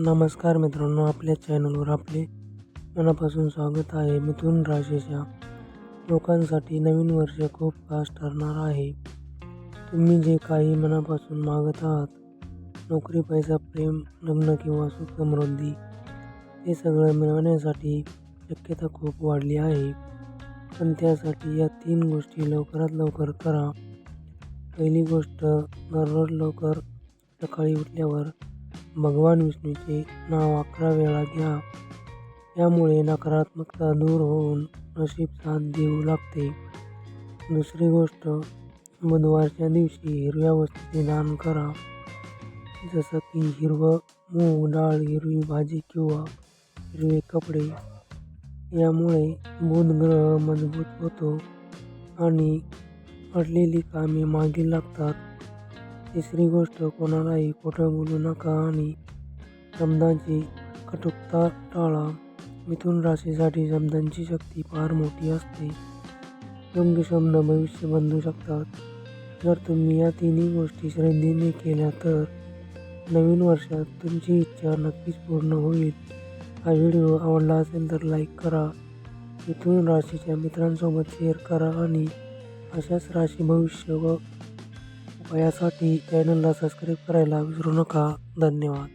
नमस्कार मित्रांनो आपल्या चॅनलवर आपले मनापासून स्वागत आहे. मिथुन राशीच्या लोकांसाठी नवीन वर्ष खूप खास ठरणार आहे. तुम्ही जे काही मनापासून मागत आहात नोकरी पैसा प्रेम लग्न किंवा सुख समृद्धी हे सगळं मिळवण्यासाठी शक्यता खूप वाढली आहे. पण त्यासाठी या तीन गोष्टी लवकरात लवकर करा. पहिली गोष्ट दररोज लवकर सकाळी उठल्यावर भगवान विष्णूचे नाव अकरा वेळा घ्या. यामुळे नकारात्मकता दूर होऊन नशीब साथ देऊ लागते. दुसरी गोष्ट बुधवारच्या दिवशी हिरव्या वस्तूचे दान करा. जसं की हिरवं मूग डाळ हिरवी भाजी किंवा हिरवे कपडे. यामुळे बुध ग्रह मजबूत होतो आणि अडलेली कामे मागे लागतात. तिसरी गोष्ट कोणालाही खोटं बोलू नका आणि शब्दांची कटुकता टाळा. मिथुन राशीसाठी शब्दांची शक्ती फार मोठी असते. योग्य शब्द भविष्य बदलू शकतात. जर तुम्ही या तिन्ही गोष्टी श्रद्धेने केल्या तर नवीन वर्षात तुमची इच्छा नक्कीच पूर्ण होईल. हा व्हिडिओ आवडला असेल तर लाईक करा. मिथुन राशीच्या मित्रांसोबत शेअर करा आणि अशाच राशी भविष्य व यासाठी चॅनलला सबस्क्राईब करायला विसरू नका. धन्यवाद.